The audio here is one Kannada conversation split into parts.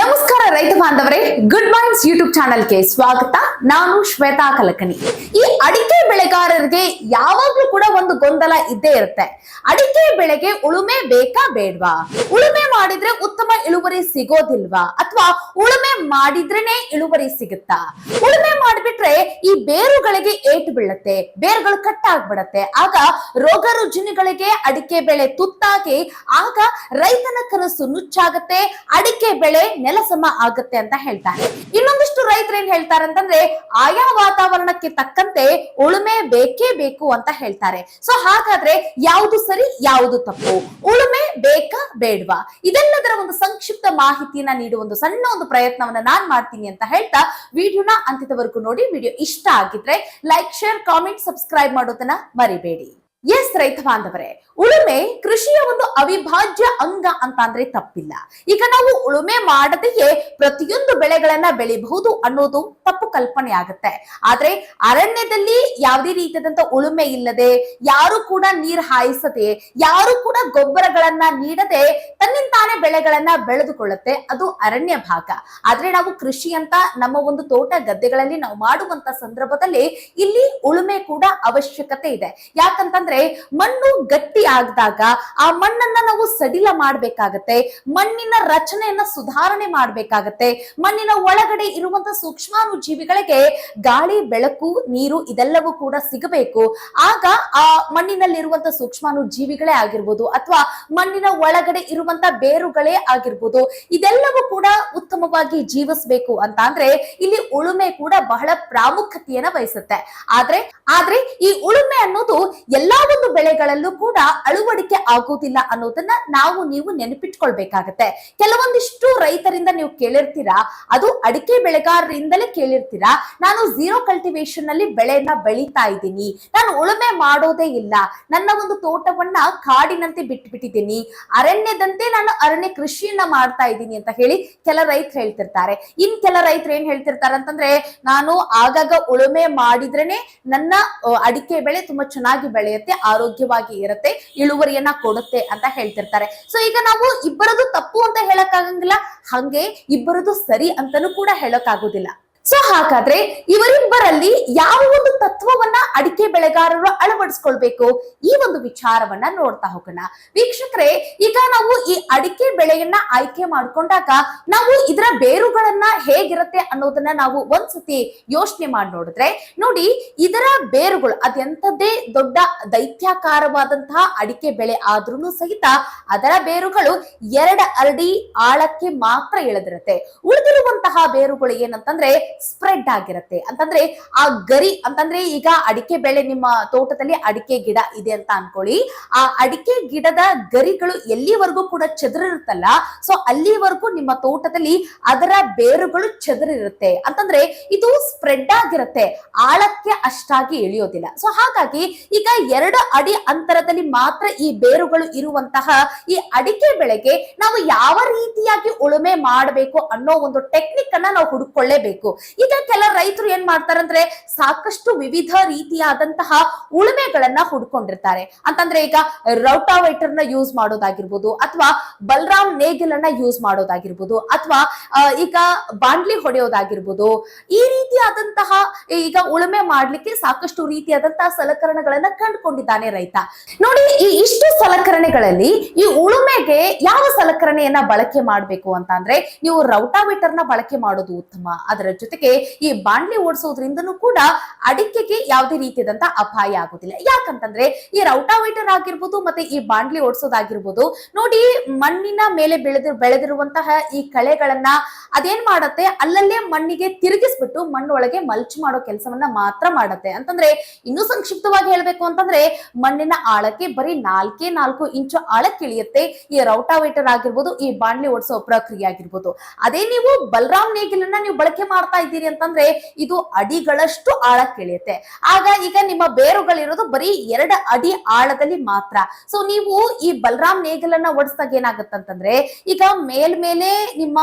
ನಮಸ್ಕಾರ ರೈತ ಬಾಂಧವರೇ ಗುಡ್ ಮೈಂಡ್ಸ್ ಯೂಟ್ಯೂಬ್ ಚಾನೆಲ್ಗೆ ಸ್ವಾಗತ. ನಾನು ಶ್ವೇತಾ ಕಲಕನಿ. ಈ ಅಡಿಕೆ ಬೆಳೆಗಾರರಿಗೆ ಯಾವಾಗ್ಲೂ ಕೂಡ ಒಂದು ಗೊಂದಲ ಇದ್ದೇ ಇರುತ್ತೆ. ಅಡಿಕೆ ಬೆಳೆಗೆ ಉಳುಮೆ ಬೇಕಾ ಬೇಡ್ವಾ? ಉಳುಮೆ ಮಾಡಿದ್ರೆ ಉತ್ತಮ ಇಳುವರಿ ಸಿಗೋದಿಲ್ವಾ? ಅಥವಾ ಉಳುಮೆ ಮಾಡಿದ್ರೇನೆ ಇಳುವರಿ ಸಿಗುತ್ತಾ? ಉಳುಮೆ ಮಾಡಿಬಿಟ್ರೆ ಈ ಬೇರುಗಳಿಗೆ ಏಟು ಬೀಳುತ್ತೆ, ಬೇರುಗಳು ಕಟ್ ಆಗ್ಬಿಡತ್ತೆ. ಆಗ ರೋಗ ರುಜಿನಗಳಿಗೆ ಅಡಿಕೆ ಬೆಳೆ ತುತ್ತಾಗಿ, ಆಗ ರೈತನ ಕನಸು ನುಚ್ಚಾಗತ್ತೆ, ಅಡಿಕೆ ಬೆಳೆ ನೆಲಸಮ ಆಗುತ್ತೆ ಅಂತ ಹೇಳ್ತಾರೆ. ಇನ್ನೊಂದಿಷ್ಟು ರೈತರು ಏನ್ ಹೇಳ್ತಾರೆ ಅಂತಂದ್ರೆ, ಆಯಾ ವಾತಾವರಣಕ್ಕೆ ತಕ್ಕಂತೆ ಉಳುಮೆ ಬೇಕೇ ಬೇಕು ಅಂತ ಹೇಳ್ತಾರೆ. ಸೊ ಹಾಗಾದ್ರೆ ಯಾವುದು ಸರಿ, ಯಾವುದು ತಪ್ಪು? ಉಳುಮೆ ಬೇಕಾ, ಬೇಡ್ವಾ? ಇದೆಲ್ಲದರ ಒಂದು ಸಂಕ್ಷಿಪ್ತ ಮಾಹಿತಿಯನ್ನ ನೀಡುವ ಒಂದು ಸಣ್ಣ ಒಂದು ಪ್ರಯತ್ನವನ್ನ ನಾನ್ ಮಾಡ್ತೀನಿ ಅಂತ ಹೇಳ್ತಾ ವಿಡಿಯೋನ ಅಂತ್ಯದವರೆಗೂ ನೋಡಿ, ವಿಡಿಯೋ ಇಷ್ಟ ಆಗಿದ್ರೆ ಲೈಕ್ ಶೇರ್ ಕಾಮೆಂಟ್ ಸಬ್ಸ್ಕ್ರೈಬ್ ಮಾಡೋದನ್ನ ಮರಿಬೇಡಿ. ಎಸ್ ರೈತ ಬಾಂಧವರೇ, ಉಳುಮೆ ಕೃಷಿಯ ಒಂದು ಅವಿಭಾಜ್ಯ ಅಂಗ ಅಂತ ಅಂದ್ರೆ ತಪ್ಪಿಲ್ಲ. ಈಗ ನಾವು ಉಳುಮೆ ಮಾಡದೆಯೇ ಪ್ರತಿಯೊಂದು ಬೆಳೆಗಳನ್ನ ಬೆಳಿಬಹುದು ಅನ್ನೋದು ತಪ್ಪು ಕಲ್ಪನೆ ಆಗುತ್ತೆ. ಆದ್ರೆ ಅರಣ್ಯದಲ್ಲಿ ಯಾವುದೇ ರೀತಿಯಾದಂತ ಉಳುಮೆ ಇಲ್ಲದೆ, ಯಾರು ಕೂಡ ನೀರ್ ಹಾಯಿಸದೆ, ಯಾರು ಕೂಡ ಗೊಬ್ಬರಗಳನ್ನ ನೀಡದೆ ತನ್ನಿಂತಾನೆ ಬೆಳೆಗಳನ್ನ ಬೆಳೆದುಕೊಳ್ಳುತ್ತೆ, ಅದು ಅರಣ್ಯ ಭಾಗ. ಆದ್ರೆ ನಾವು ಕೃಷಿ ಅಂತ ನಮ್ಮ ಒಂದು ತೋಟ ಗದ್ದೆಗಳಲ್ಲಿ ನಾವು ಮಾಡುವಂತ ಸಂದರ್ಭದಲ್ಲಿ ಇಲ್ಲಿ ಉಳುಮೆ ಕೂಡ ಅವಶ್ಯಕತೆ ಇದೆ. ಯಾಕಂತಂದ್ರೆ ಮಣ್ಣು ಗಟ್ಟಿ ಆಗದಾಗ ಆ ಮಣ್ಣನ್ನ ನಾವು ಸಡಿಲ ಮಾಡಬೇಕಾಗತ್ತೆ, ಮಣ್ಣಿನ ರಚನೆಯನ್ನ ಸುಧಾರಣೆ ಮಾಡಬೇಕಾಗತ್ತೆ, ಮಣ್ಣಿನ ಒಳಗಡೆ ಇರುವಂತ ಸೂಕ್ಷ್ಮಾನು ಜೀವಿಗಳಿಗೆ ಗಾಳಿ, ಬೆಳಕು, ನೀರು ಇದೆಲ್ಲವೂ ಕೂಡ ಸಿಗಬೇಕು. ಆಗ ಆ ಮಣ್ಣಿನಲ್ಲಿರುವಂತ ಸೂಕ್ಷ್ಮಾನು ಜೀವಿಗಳೇ ಆಗಿರ್ಬೋದು ಅಥವಾ ಮಣ್ಣಿನ ಒಳಗಡೆ ಇರುವಂತ ಬೇರುಗಳೇ ಆಗಿರ್ಬೋದು. ಇದೆಲ್ಲವೂ ಕೂಡ ಉತ್ತಮವಾಗಿ ಜೀವಿಸಬೇಕು ಅಂತ ಅಂದ್ರೆ ಇಲ್ಲಿ ಉಳುಮೆ ಕೂಡ ಬಹಳ ಪ್ರಾಮುಖ್ಯತೆಯನ್ನ ವಹಿಸುತ್ತೆ. ಆದ್ರೆ ಆದ್ರೆ ಈ ಉಳುಮೆ ಅನ್ನೋದು ಎಲ್ಲಾ ಒಂದು ಬೆಳೆಗಳಲ್ಲೂ ಕೂಡ ಅಳವಡಿಕೆ ಆಗೋದಿಲ್ಲ ಅನ್ನೋದನ್ನ ನಾವು ನೀವು ನೆನಪಿಟ್ಕೊಳ್ಬೇಕಾಗತ್ತೆ. ಕೆಲವೊಂದಿಷ್ಟು ರೈತರಿಂದ ನೀವು ಕೇಳಿರ್ತೀರಾ, ಅದು ಅಡಿಕೆ ಬೆಳೆಗಾರರಿಂದಲೇ ಕೇಳಿರ್ತೀರಾ, ನಾನು ಝೀರೋ ಕಲ್ಟಿವೇಶನ್ನಲ್ಲಿ ಬೆಳೆಯನ್ನ ಬೆಳೀತಾ ಇದ್ದೀನಿ, ನಾನು ಉಳುಮೆ ಮಾಡೋದೇ ಇಲ್ಲ, ನನ್ನ ಒಂದು ತೋಟವನ್ನ ಕಾಡಿನಂತೆ ಬಿಟ್ಬಿಟ್ಟಿದ್ದೀನಿ, ಅರಣ್ಯದಂತೆ ನಾನು ಅರಣ್ಯ ಕೃಷಿಯನ್ನ ಮಾಡ್ತಾ ಇದ್ದೀನಿ ಅಂತ ಹೇಳಿ ಕೆಲ ರೈತರು ಹೇಳ್ತಿರ್ತಾರೆ. ಇನ್ ಕೆಲ ರೈತರು ಏನ್ ಹೇಳ್ತಿರ್ತಾರೆ ಅಂತಂದ್ರೆ, ನಾನು ಆಗಾಗ ಉಳುಮೆ ಮಾಡಿದ್ರೇನೆ ನನ್ನ ಅಡಿಕೆ ಬೆಳೆ ತುಂಬಾ ಚೆನ್ನಾಗಿ ಬೆಳೆಯುತ್ತೆ, ಆರೋಗ್ಯವಾಗಿ ಇರುತ್ತೆ, ಇಳುವರಿಯನ್ನ ಕೊಡುತ್ತೆ ಅಂತ ಹೇಳ್ತಿರ್ತಾರೆ. ಸೊ ಈಗ ನಾವು ಇಬ್ಬರದು ತಪ್ಪು ಅಂತ ಹೇಳಕ್ ಆಗಂಗಿಲ್ಲ ಹಂಗೆ ಇಬ್ಬರದು ಸರಿ ಅಂತಾನೂ ಕೂಡ ಹೇಳಕ್ ಆಗೋದಿಲ್ಲ ಸೊ ಹಾಗಾದ್ರೆ ಇವರಿಬ್ಬರಲ್ಲಿ ಯಾವ ಒಂದು ತತ್ವವನ್ನ ಅಡಿಕೆ ಬೆಳೆಗಾರರು ಅಳವಡಿಸ್ಕೊಳ್ಬೇಕು? ಈ ಒಂದು ವಿಚಾರವನ್ನ ನೋಡ್ತಾ ಹೋಗೋಣ. ವೀಕ್ಷಕರೇ, ಈಗ ನಾವು ಈ ಅಡಿಕೆ ಬೆಳೆಯನ್ನ ಆಯ್ಕೆ ಮಾಡ್ಕೊಂಡಾಗ ನಾವು ಇದರ ಬೇರುಗಳನ್ನ ಹೇಗಿರುತ್ತೆ ಅನ್ನೋದನ್ನ ನಾವು ಒಂದ್ಸತಿ ಯೋಚನೆ ಮಾಡಿ ನೋಡಿದ್ರೆ, ನೋಡಿ ಇದರ ಬೇರುಗಳು ಅದೆಂಥದ್ದೇ ದೊಡ್ಡ ದೈತ್ಯಾಕಾರವಾದಂತಹ ಅಡಿಕೆ ಬೆಳೆ ಆದ್ರೂ ಸಹಿತ ಅದರ ಬೇರುಗಳು ಎರಡ ಅರಡಿ ಆಳಕ್ಕೆ ಮಾತ್ರ ಇಳಿದಿರುತ್ತೆ. ಉಳಿದಿರುವಂತಹ ಬೇರುಗಳು ಏನಂತಂದ್ರೆ ಸ್ಪ್ರೆಡ್ ಆಗಿರುತ್ತೆ. ಅಂತಂದ್ರೆ ಆ ಗರಿ, ಅಂತಂದ್ರೆ ಈಗ ಅಡಿಕೆ ಬೆಳೆ ನಿಮ್ಮ ತೋಟದಲ್ಲಿ ಅಡಿಕೆ ಗಿಡ ಇದೆ ಅಂತ ಅನ್ಕೊಳ್ಳಿ. ಆ ಅಡಿಕೆ ಗಿಡದ ಗರಿಗಳು ಎಲ್ಲಿವರೆಗೂ ಕೂಡ ಚದುರಿರುತ್ತಲ್ಲ ಸೊ ಅಲ್ಲಿವರೆಗೂ ನಿಮ್ಮ ತೋಟದಲ್ಲಿ ಅದರ ಬೇರುಗಳು ಚದುರಿರುತ್ತೆ. ಅಂತಂದ್ರೆ ಇದು ಸ್ಪ್ರೆಡ್ ಆಗಿರುತ್ತೆ. ಆಳಕ್ಕೆ ಅಷ್ಟಾಗಿ ಇಳಿಯೋದಿಲ್ಲ. ಸೊ ಹಾಗಾಗಿ ಈಗ ಎರಡು ಅಡಿ ಅಂತರದಲ್ಲಿ ಮಾತ್ರ ಈ ಬೇರುಗಳು ಇರುವಂತಹ ಈ ಅಡಿಕೆ ಬೆಳೆಗೆ ನಾವು ಯಾವ ರೀತಿಯಾಗಿ ಉಳುಮೆ ಮಾಡಬೇಕು ಅನ್ನೋ ಒಂದು ಟೆಕ್ನಿಕ್ ಅನ್ನ ನಾವು ಹುಡುಕೊಳ್ಳೇಬೇಕು. ಈಗ ಕೆಲ ರೈತರು ಏನ್ ಮಾಡ್ತಾರಂದ್ರೆ ಸಾಕಷ್ಟು ವಿವಿಧ ರೀತಿಯಾದಂತಹ ಉಳುಮೆಗಳನ್ನ ಹುಡ್ಕೊಂಡಿರ್ತಾರೆ. ಅಂತಂದ್ರೆ ಈಗ ರೌಟಾವೈಟರ್ನ ನ ಯೂಸ್ ಮಾಡೋದಾಗಿರ್ಬೋದು ಅಥವಾ ಬಲರಾಮ್ ನೇಗಿಲ್ ಅನ್ನ ಯೂಸ್ ಮಾಡೋದಾಗಿರ್ಬೋದು ಅಥವಾ ಈಗ ಬಾಂಡ್ಲಿ ಹೊಡೆಯೋದಾಗಿರ್ಬೋದು ಈ ರೀತಿಯಾದಂತಹ ಈಗ ಉಳುಮೆ ಮಾಡ್ಲಿಕ್ಕೆ ಸಾಕಷ್ಟು ರೀತಿಯಾದಂತಹ ಸಲಕರಣೆಗಳನ್ನ ಕಂಡುಕೊಂಡಿದ್ದಾನೆ ರೈತ. ನೋಡಿ, ಈ ಇಷ್ಟು ಸಲಕರಣೆಗಳಲ್ಲಿ ಈ ಉಳುಮೆಗೆ ಯಾವ ಸಲಕರಣೆಯನ್ನ ಬಳಕೆ ಮಾಡಬೇಕು ಅಂತ ಅಂದ್ರೆ, ನೀವು ರೌಟಾವೇಟರ್ನ ಬಳಕೆ ಮಾಡೋದು ಉತ್ತಮ. ಅದರ ಜೊತೆಗೆ ಈ ಬಾಂಡ್ಲಿ ಓಡಿಸೋದ್ರಿಂದನೂ ಕೂಡ ಅಡಿಕೆಗೆ ಯಾವುದೇ ರೀತಿಯಾದಂತಹ ಅಪಾಯ ಆಗುದಿಲ್ಲ. ಯಾಕಂತಂದ್ರೆ ಈ ರೌಟಾವೇಟರ್ ಆಗಿರ್ಬೋದು ಮತ್ತೆ ಈ ಬಾಂಡ್ಲಿ ಓಡಿಸೋದಾಗಿರ್ಬೋದು, ನೋಡಿ ಮಣ್ಣಿನ ಮೇಲೆ ಬೆಳೆದ, ಬೆಳೆದಿರುವಂತಹ ಈ ಕಳೆಗಳನ್ನ ಅದೇನ್ ಮಾಡತ್ತೆ? ಅಲ್ಲಲ್ಲೇ ಮಣ್ಣಿಗೆ ತಿರುಗಿಸ್ಬಿಟ್ಟು ಮಣ್ಣೊಳಗೆ ಮಲ್ಚ್ ಮಾಡೋ ಕೆಲಸವನ್ನ ಮಾತ್ರ ಮಾಡತ್ತೆ. ಅಂತಂದ್ರೆ ಇನ್ನೂ ಸಂಕ್ಷಿಪ್ತವಾಗಿ ಹೇಳ್ಬೇಕು ಅಂತಂದ್ರೆ ಮಣ್ಣಿನ ಆಳಕ್ಕೆ ಬರೀ ನಾಲ್ಕೇ ನಾಲ್ಕು ಇಂಚು ಆಳಕ್ಕೆ ಇಳಿಯುತ್ತೆ ಈ ರೌಟಾವೇಟರ್ ಆಗಿರ್ಬೋದು, ಈ ಬಾಂಡ್ಲಿ ಓಡಿಸೋ ಪ್ರಕ್ರಿಯೆ ಆಗಿರ್ಬೋದು. ಅದೇ ನೀವು ಬಲರಾಮ್ ನೇಗಿಲನ್ನ ನೀವು ಬಳಕೆ ಮಾಡ್ತಾ ಇದ್ದೀರಿ ಅಂತಂದ್ರೆ ಇದು ಅಡಿಗಳಷ್ಟು ಇಳಿಯುತ್ತೆ. ಆಗ ಈಗ ನಿಮ್ಮ ಬೇರುಗಳಿರೋದು ಬರೀ ಎರಡು ಅಡಿ ಆಳದಲ್ಲಿ ಮಾತ್ರ. ಸೊ ನೀವು ಈ ಬಲರಾಮ್ ನೇಗಲನ್ನ ಓಡಿಸಿದಾಗ ಏನಾಗುತ್ತಂತಂದ್ರೆ ಈಗ ಮೇಲ್ಮೇಲೆ ನಿಮ್ಮ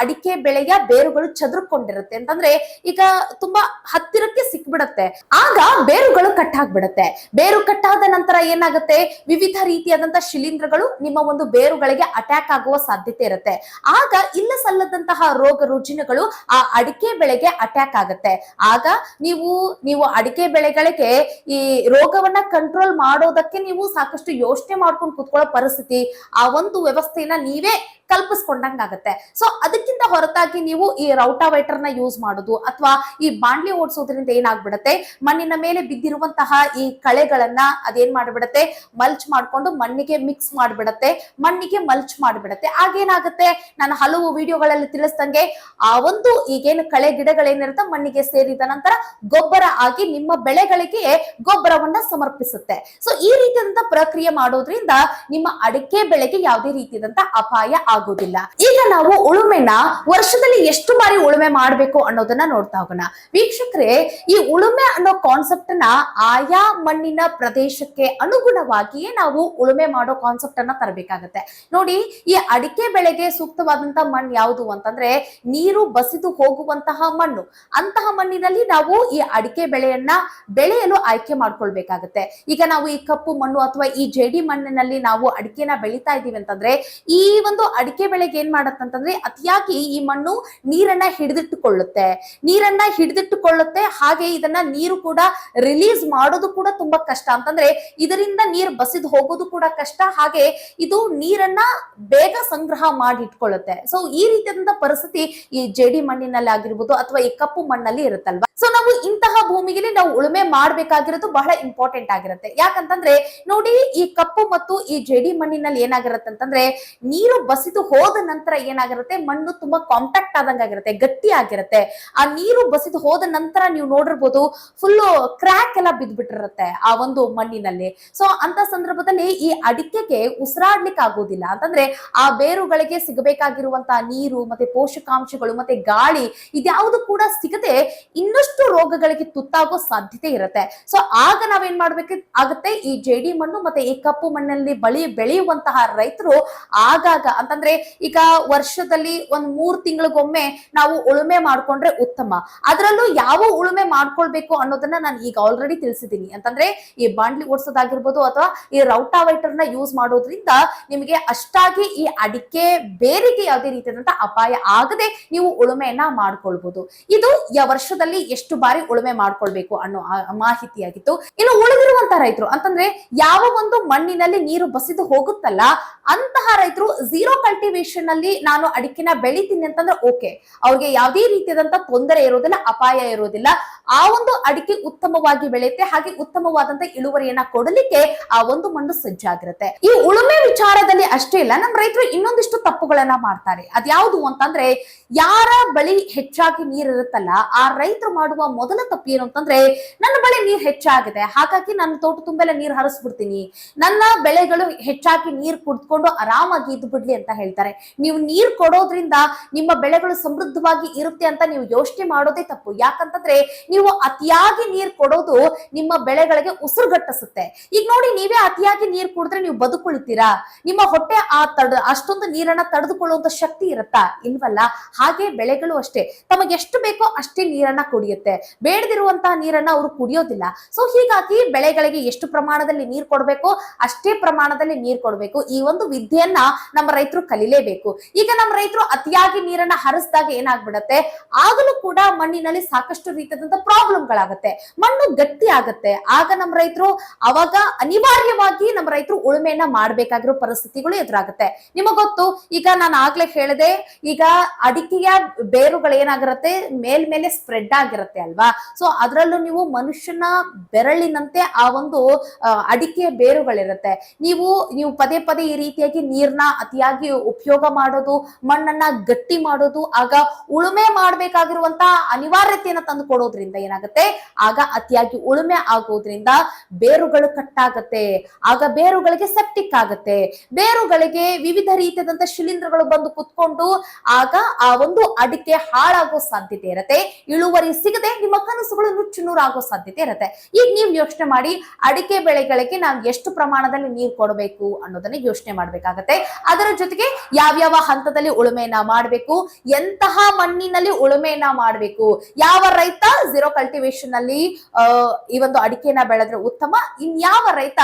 ಅಡಿಕೆ ಬೆಳೆಯ ಬೇರುಗಳು ಚದುರ್ಕೊಂಡಿರುತ್ತೆ. ಅಂತಂದ್ರೆ, ಈಗ ತುಂಬಾ ಹತ್ತಿರಕ್ಕೆ ಸಿಕ್ಬಿಡತ್ತೆ. ಆಗ ಬೇರುಗಳು ಕಟ್ಟಾಗ್ಬಿಡತ್ತೆ. ಬೇರು ಕಟ್ಟಾದ ನಂತರ ಏನಾಗುತ್ತೆ? ವಿವಿಧ ರೀತಿಯಾದಂತಹ ಶಿಲೀಂಧ್ರಗಳು ನಿಮ್ಮ ಒಂದು ಬೇರುಗಳಿಗೆ ಅಟ್ಯಾಕ್ ಆಗುವ ಸಾಧ್ಯತೆ ಇರುತ್ತೆ. ಆಗ ಇಲ್ಲ ಸಲ್ಲದಂತಹ ರೋಗ ರುಜಿನಗಳು ಆ ಅಡಿಕೆ ಬೆಳೆಗೆ ಅಟ್ಯಾಕ್ ಆಗುತ್ತೆ. ಆಗ ನೀವು ನೀವು ಅಡಿಕೆ ಬೆಳೆಗಳಿಗೆ ಈ ರೋಗವನ್ನ ಕಂಟ್ರೋಲ್ ಮಾಡೋದಕ್ಕೆ ನೀವು ಸಾಕಷ್ಟು ಯೋಚನೆ ಮಾಡ್ಕೊಂಡು ಕುತ್ಕೊಳ್ಳೋ ಪರಿಸ್ಥಿತಿ, ಆ ಒಂದು ವ್ಯವಸ್ಥೆಯನ್ನ ನೀವೇ ಕಲ್ಪಿಸ್ಕೊಂಡಂಗಾಗತ್ತೆ ಸೊ ಅದಕ್ಕಿಂತ ಹೊರತಾಗಿ ನೀವು ಈ ರೌಟಾವೈಟರ್ನ ಯೂಸ್ ಮಾಡೋದು ಅಥವಾ ಈ ಬಾಂಡ್ಲಿ ಓಡಿಸೋದ್ರಿಂದ ಏನಾಗ್ಬಿಡತ್ತೆ? ಮಣ್ಣಿನ ಮೇಲೆ ಬಿದ್ದಿರುವಂತಹ ಈ ಕಳೆಗಳನ್ನ ಅದೇನ್ ಮಾಡ್ಬಿಡತ್ತೆ? ಮಲ್ಚ್ ಮಾಡ್ಕೊಂಡು ಮಣ್ಣಿಗೆ ಮಿಕ್ಸ್ ಮಾಡ್ಬಿಡತ್ತೆ. ಮಣ್ಣಿಗೆ ಮಲ್ಚ್ ಮಾಡ್ಬಿಡತ್ತೆ. ಆಗೇನಾಗುತ್ತೆ ನಾನು ಹಲವು ವಿಡಿಯೋಗಳಲ್ಲಿ ತಿಳಿಸ್ದಂಗೆ ಆ ಒಂದು ಈಗೇನು ಕಳೆ ಗಿಡಗಳೇನಿರುತ್ತೆ ಮಣ್ಣಿಗೆ ಸೇರಿದ ನಂತರ ಗೊಬ್ಬರ ಆಗಿ ನಿಮ್ಮ ಬೆಳೆಗಳಿಗೆ ಗೊಬ್ಬರವನ್ನ ಸಮರ್ಪಿಸುತ್ತೆ. ಸೊ ಈ ರೀತಿಯಾದಂತಹ ಪ್ರಕ್ರಿಯೆ ಮಾಡೋದ್ರಿಂದ ನಿಮ್ಮ ಅಡಿಕೆ ಬೆಳೆಗೆ ಯಾವುದೇ ರೀತಿಯಾದಂತಹ ಅಪಾಯ ಆಗೋದಿಲ್ಲ ಈಗ ನಾವು ಉಳುಮೆನ ವರ್ಷದಲ್ಲಿ ಎಷ್ಟು ಬಾರಿ ಉಳುಮೆ ಮಾಡಬೇಕು ಅನ್ನೋದನ್ನ ನೋಡ್ತಾ ಹೋಗೋಣ. ವೀಕ್ಷಕರೇ, ಈ ಉಳುಮೆ ಅನ್ನೋ ಕಾನ್ಸೆಪ್ಟ್ನ ಆಯಾ ಮಣ್ಣಿನ ಪ್ರದೇಶಕ್ಕೆ ಅನುಗುಣವಾಗಿಯೇ ನಾವು ಉಳುಮೆ ಮಾಡೋ ಕಾನ್ಸೆಪ್ಟ್ ಅನ್ನ ತರಬೇಕಾಗತ್ತೆ. ನೋಡಿ, ಈ ಅಡಿಕೆ ಬೆಳೆಗೆ ಸೂಕ್ತವಾದಂತ ಮಣ್ಣು ಯಾವುದು ಅಂತಂದ್ರೆ, ನೀರು ಬಸಿದು ಹೋಗುವಂತಹ ಮಣ್ಣು. ಅಂತಹ ಮಣ್ಣಿನಲ್ಲಿ ನಾವು ಈ ಅಡಿಕೆ ಬೆಳೆಯನ್ನ ಬೆಳೆಯಲು ಆಯ್ಕೆ ಮಾಡ್ಕೊಳ್ಬೇಕಾಗತ್ತೆ. ಈಗ ನಾವು ಈ ಕಪ್ಪು ಮಣ್ಣು ಅಥವಾ ಈ ಜೇಡಿ ಮಣ್ಣಿನಲ್ಲಿ ನಾವು ಅಡಿಕೆನ ಬೆಳಿತಾ ಇದೀವಿ ಅಂತಂದ್ರೆ, ಈ ಒಂದು ಅಡಿಕೆ ಬೆಳೆಗೆ ಏನ್ ಮಾಡತ್ತಂತಂದ್ರೆ ಅತಿಯಾಗಿ ಈ ಮಣ್ಣು ನೀರನ್ನ ಹಿಡಿದಿಟ್ಟುಕೊಳ್ಳುತ್ತೆ. ನೀರನ್ನ ಹಿಡಿದಿಟ್ಟುಕೊಳ್ಳುತ್ತೆ, ಹಾಗೆ ಇದನ್ನ ನೀರು ಕೂಡ ರಿಲೀಸ್ ಮಾಡೋದು ಕೂಡ ತುಂಬಾ ಕಷ್ಟ. ಅಂತಂದ್ರೆ, ಇದರಿಂದ ನೀರು ಬಸಿದು ಹೋಗೋದು ಕೂಡ ಕಷ್ಟ. ಹಾಗೆ ಇದು ನೀರನ್ನ ಬೇಗ ಸಂಗ್ರಹ ಮಾಡಿ ಇಟ್ಕೊಳ್ಳುತ್ತೆ. ಸೊ ಈ ರೀತಿಯಾದಂತ ಪರಿಸ್ಥಿತಿ ಈ ಜೇಡಿ ಮಣ್ಣಿನಲ್ಲಿ ಆಗಿರ್ಬೋದು ಅಥವಾ ಈ ಕಪ್ಪು ಮಣ್ಣಲ್ಲಿ ಇರುತ್ತಲ್ವಾ? ಸೊ ನಾವು ಇಂತಹ ಭೂಮಿಗೆ ನಾವು ಉಳುಮೆ ಮಾಡ್ಬೇಕಾಗಿರೋದು ಬಹಳ ಇಂಪಾರ್ಟೆಂಟ್ ಆಗಿರುತ್ತೆ. ಯಾಕಂತಂದ್ರೆ, ನೋಡಿ ಈ ಕಪ್ಪು ಮತ್ತು ಈ ಜೇಡಿ ಮಣ್ಣಿನಲ್ಲಿ ಏನಾಗಿರುತ್ತೆ ಅಂತಂದ್ರೆ, ನೀರು ಬಸಿದು ಹೋದ ನಂತರ ಏನಾಗಿರುತ್ತೆ? ಮಣ್ಣು ತುಂಬಾ ಕಾಂಪ್ಯಾಕ್ಟ್ ಆದಂಗಾಗಿರುತ್ತೆ ಗಟ್ಟಿ ಆಗಿರುತ್ತೆ. ಆ ನೀರು ಬಸಿದು ಹೋದ ನಂತರ ನೀವು ನೋಡಿರ್ಬೋದು ಫುಲ್ ಕ್ರ್ಯಾಕ್ ಎಲ್ಲ ಬಿದ್ದ್ಬಿಟ್ಟಿರುತ್ತೆ ಆ ಒಂದು ಮಣ್ಣಿನಲ್ಲಿ. ಸೊ ಅಂತ ಸಂದರ್ಭದಲ್ಲಿ ಈ ಅಡಿಕೆಗೆ ಉಸಿರಾಡ್ಲಿಕ್ಕೆ ಆಗೋದಿಲ್ಲ. ಅಂತಂದ್ರೆ, ಆ ಬೇರುಗಳಿಗೆ ಸಿಗಬೇಕಾಗಿರುವಂತಹ ನೀರು, ಮತ್ತೆ ಪೋಷಕಾಂಶಗಳು, ಮತ್ತೆ ಗಾಳಿ ಇದ್ಯಾವುದು ಕೂಡ ಸಿಗದೆ ಇನ್ನಷ್ಟು ರೋಗಗಳಿಗೆ ತುತ್ತಾಗೋ ಸಾಧ್ಯತೆ ಇರುತ್ತೆ. ಸೊ ಆಗ ನಾವೇನ್ ಮಾಡ್ಬೇಕು? ಆಗುತ್ತೆ ಈ ಜೇಡಿ ಮಣ್ಣು ಮತ್ತೆ ಈ ಕಪ್ಪು ಮಣ್ಣಲ್ಲಿ ಬಳಿ ಬೆಳೆಯುವಂತಹ ರೈತರು ಆಗಾಗ, ಅಂತಂದ್ರೆ ಈಗ ವರ್ಷದಲ್ಲಿ ಒಂದ್ ಮೂರ್ ತಿಂಗಳಿಗೊಮ್ಮೆ ನಾವು ಉಳುಮೆ ಮಾಡ್ಕೊಂಡ್ರೆ ಉತ್ತಮ. ಅದರಲ್ಲೂ ಯಾವ ಉಳುಮೆ ಮಾಡ್ಕೊಳ್ಬೇಕು ಅನ್ನೋದನ್ನ ನಾನು ಈಗ ಆಲ್ರೆಡಿ ತಿಳಿಸಿದ್ದೀನಿ. ಅಂತಂದ್ರೆ ಈ ಬಾಂಡ್ಲಿ ಓಡಿಸೋದಾಗಿರ್ಬೋದು ಅಥವಾ ಈ ರೌಟಾವೈಟರ್ನ ಯೂಸ್ ಮಾಡೋದ್ರಿಂದ ನಿಮಗೆ ಅಷ್ಟಾಗಿ ಈ ಅಡಿಕೆ ಬೇರಿಗೆ ಯಾವುದೇ ರೀತಿಯಾದಂತಹ ಅಪಾಯ ಆಗದೆ ನೀವು ಉಳುಮೆಯನ್ನ ಮಾಡ್ಕೊಳ್ಬಹುದು ಇದು ವರ್ಷದಲ್ಲಿ ಎಷ್ಟು ಬಾರಿ ಉಳುಮೆ ಮಾಡ್ಕೊಳ್ಬೇಕು ಅನ್ನೋ ಮಾಹಿತಿಯಾಗಿತ್ತು. ಇನ್ನು ಉಳಿದಿರುವಂತ ರೈತರು ಅಂತಂದ್ರೆ ಯಾವ ಒಂದು ಮಣ್ಣಿನಲ್ಲಿ ನೀರು ಬಸಿದು ಹೋಗುತ್ತಲ್ಲ, ಅಂತಹ ರೈತರು ಝೀರೋ ಕಲ್ಟಿವೇಶನ್ ಅಲ್ಲಿ ನಾನು ಅಡಿಕೆನ ಬೆಳಿತೀನಿ ಅಂತಂದ್ರೆ ಓಕೆ ಅವ್ರಿಗೆ ಯಾವುದೇ ರೀತಿಯಾದಂತ ತೊಂದರೆ ಇರೋದಿಲ್ಲ, ಅಪಾಯ ಇರೋದಿಲ್ಲ. ಆ ಒಂದು ಅಡಿಕೆ ಉತ್ತಮವಾಗಿ ಬೆಳೆಯುತ್ತೆ, ಹಾಗೆ ಉತ್ತಮವಾದಂತ ಇಳುವರಿಯನ್ನ ಕೊಡಲಿಕ್ಕೆ ಆ ಒಂದು ಮಣ್ಣು ಸಜ್ಜಾಗಿರುತ್ತೆ ಈ ಉಳುಮೆ ವಿಚಾರದಲ್ಲಿ ಅಷ್ಟೇ ಇಲ್ಲ ನಮ್ಮ ರೈತರು ಇನ್ನೊಂದಿಷ್ಟು ತಪ್ಪುಗಳನ್ನ ಮಾಡ್ತಾರೆ. ಅದ್ಯಾವುದು ಅಂತಂದ್ರೆ, ಯಾರ ಬಳಿ ಹೆಚ್ಚಾಗಿ ನೀರಿರುತ್ತಲ್ಲ, ಆ ರೈತರು ಮಾಡುವ ಮೊದಲ ತಪ್ಪು ಏನು ಅಂತಂದ್ರೆ ನನ್ನ ಬಳಿ ನೀರ್ ಹೆಚ್ಚಾಗಿದೆ. ಹಾಗಾಗಿ ನನ್ನ ತೋಟ ತುಂಬೆಲ್ಲ ನೀರ್ ಹರಿಸ್ಬಿಡ್ತೀನಿ. ನನ್ನ ಬೆಳೆಗಳು ಹೆಚ್ಚಾಗಿ ನೀರ್ ಕುಡ್ಕೊಂಡು ಆರಾಮಾಗಿ ಇದ್ದು ಬಿಡ್ಲಿ ಅಂತ ಹೇಳ್ತಾರೆ. ನೀವು ನೀರ್ ಕೊಡೋದ್ರಿಂದ ನಿಮ್ಮ ಬೆಳೆಗಳು ಸಮೃದ್ಧವಾಗಿ ಇರುತ್ತೆ ಅಂತ ನೀವು ಯೋಚನೆ ಮಾಡೋದೇ ತಪ್ಪು. ಯಾಕಂತಂದ್ರೆ ನೀವು ಅತಿಯಾಗಿ ನೀರ್ ಕೊಡೋದು ನಿಮ್ಮ ಬೆಳೆಗಳಿಗೆ ಉಸಿರುಗಟ್ಟಿಸುತ್ತೆ. ಈಗ ನೋಡಿ ನೀವೇ ಅತಿಯಾಗಿ ನೀರ್ ಕುಡಿದ್ರೆ ನೀವು ಬದುಕುಳಿತೀರಾ? ನಿಮ್ಮ ಹೊಟ್ಟೆ ಆ ತಡ, ಅಷ್ಟೊಂದು ನೀರನ್ನ ತಡೆದುಕೊಳ್ಳುವಂತ ಶಕ್ತಿ ಇರುತ್ತಾ? ಇಲ್ವಲ್ಲ? ಹಾಗೆ ಬೆಳೆಗಳು ಅಷ್ಟೇ. ತಮಗೆ ಎಷ್ಟು ಬೇಕೋ ಅಷ್ಟೇ ನೀರನ್ನ ಕುಡಿಯುತ್ತೆ. ಬೇಡದಿರುವಂತಹ ನೀರನ್ನ ಅವರು ಕುಡಿಯೋದಿಲ್ಲ. ಸೊ ಹೀಗಾಗಿ ಬೆಳೆಗಳಿಗೆ ಎಷ್ಟು ಪ್ರಮಾಣದಲ್ಲಿ ನೀರು ಕೊಡಬೇಕು? ಅಷ್ಟೇ ಪ್ರಮಾಣದಲ್ಲಿ ನೀರು ಕೊಡಬೇಕು. ಈ ಒಂದು ವಿದ್ಯೆಯನ್ನ ನಮ್ಮ ರೈತರು ಕಲಿಲೇಬೇಕು. ಈಗ ನಮ್ಮ ರೈತರು ಅತಿಯಾಗಿ ನೀರನ್ನ ಹರಿಸಿದಾಗ ಏನಾಗ್ಬಿಡತ್ತೆ? ಆಗಲೂ ಕೂಡ ಮಣ್ಣಿನಲ್ಲಿ ಸಾಕಷ್ಟು ರೀತಿಯಾದಂತಹ ಪ್ರಾಬ್ಲಮ್ಗಳಾಗತ್ತೆ. ಮಣ್ಣು ಗಟ್ಟಿ ಆಗತ್ತೆ. ಆಗ ನಮ್ಮ ರೈತರು ಅವಾಗ ಅನಿವಾರ್ಯವಾಗಿ ನಮ್ಮ ರೈತರು ಉಳುಮೆಯನ್ನ ಮಾಡಬೇಕಾಗಿರೋ ಪರಿಸ್ಥಿತಿಗಳು ಎದುರಾಗುತ್ತೆ. ನಿಮಗ್ ಗೊತ್ತು? ಈಗ ನಾನು ಆಗ್ಲೇ ಹೇಳಿದೆ, ಈಗ ಅಡಿಕೆಯ ಬೇರುಗಳು ಏನಾಗಿರುತ್ತೆ ಮೇಲ್ಮೇಲೆ ಸ್ಪ್ರೆಡ್ ಆಗಿರುತ್ತೆ. ಇರುತ್ತೆ ಅಲ್ವಾ? ಸೊ ಅದರಲ್ಲೂ ನೀವು ಮನುಷ್ಯನ ಬೆರಳಿನಂತೆ ಆ ಒಂದು ಅಡಿಕೆ ಬೇರುಗಳಿರುತ್ತೆ. ನೀವು ನೀವು ಪದೇ ಪದೇ ಈ ರೀತಿಯಾಗಿ ನೀರ್ನ ಅತಿಯಾಗಿ ಉಪಯೋಗ ಮಾಡೋದು, ಮಣ್ಣನ್ನ ಗಟ್ಟಿ ಮಾಡೋದು, ಆಗ ಉಳುಮೆ ಮಾಡಬೇಕಾಗಿರುವಂತಹ ಅನಿವಾರ್ಯತೆಯನ್ನು ತಂದು ಕೊಡೋದ್ರಿಂದ ಏನಾಗುತ್ತೆ? ಆಗ ಅತಿಯಾಗಿ ಉಳುಮೆ ಆಗೋದ್ರಿಂದ ಬೇರುಗಳು ಕಟ್ಟಾಗತ್ತೆ. ಆಗ ಬೇರುಗಳಿಗೆ ಸೆಪ್ಟಿಕ್ ಆಗುತ್ತೆ. ಬೇರುಗಳಿಗೆ ವಿವಿಧ ರೀತಿಯಾದಂತ ಶಿಲೀಂಧ್ರಗಳು ಬಂದು ಕುತ್ಕೊಂಡು ಆಗ ಆ ಒಂದು ಅಡಿಕೆ ಹಾಳಾಗೋ ಸಾಧ್ಯತೆ ಇರುತ್ತೆ. ಇಳುವರಿ ಸಿಗದೆ ನಿಮ್ಮ ಕನಸುಗಳು ನುಚ್ಚು ನೂರಾಗೋ ಸಾಧ್ಯತೆ ಇರುತ್ತೆ. ಈಗ ನೀವು ಯೋಚನೆ ಮಾಡಿ, ಅಡಿಕೆ ಬೆಳೆಗಳಿಗೆ ನಾವು ಎಷ್ಟು ಪ್ರಮಾಣದಲ್ಲಿ ನೀರು ಕೊಡಬೇಕು ಅನ್ನೋದನ್ನ ಯೋಚನೆ ಮಾಡ್ಬೇಕಾಗತ್ತೆ. ಅದರ ಜೊತೆಗೆ ಯಾವ್ಯಾವ ಹಂತದಲ್ಲಿ ಉಳುಮೆಯನ್ನ ಮಾಡಬೇಕು, ಎಂತಹ ಮಣ್ಣಿನಲ್ಲಿ ಉಳುಮೆಯನ್ನ ಮಾಡಬೇಕು, ಯಾವ ರೈತ ಝೀರೋ ಕಲ್ಟಿವೇಶನ್ ಅಲ್ಲಿ ಈ ಒಂದು ಅಡಿಕೆನ ಬೆಳೆದ್ರೆ ಉತ್ತಮ, ಇನ್ಯಾವ ರೈತ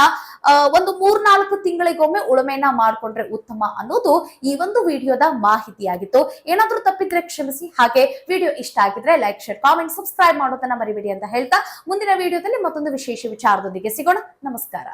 ಒಂದು ಮೂರ್ನಾಲ್ಕು ತಿಂಗಳಿಗೊಮ್ಮೆ ಉಳುಮೆಯನ್ನ ಮಾಡ್ಕೊಂಡ್ರೆ ಉತ್ತಮ ಅನ್ನೋದು ಈ ಒಂದು ವಿಡಿಯೋದ ಮಾಹಿತಿಯಾಗಿತ್ತು. ಏನಾದ್ರೂ ತಪ್ಪಿದ್ರೆ ಕ್ಷಮಿಸಿ, ಹಾಗೆ ವಿಡಿಯೋ ಇಷ್ಟ ಆಗಿದ್ರೆ ಲೈಕ್, ಶೇರ್ ಕಾಮೆಂಟ್ ಸಬ್ಸ್ಕ್ರೈಬ್ ಮಾಡೋದನ್ನ ಮರಿಬೇಡಿ ಅಂತ ಹೇಳ್ತಾ ಮುಂದಿನ ವಿಡಿಯೋದಲ್ಲಿ ಮತ್ತೊಂದು ವಿಶೇಷ ವಿಚಾರದೊಂದಿಗೆ ಸಿಗೋಣ. ನಮಸ್ಕಾರ.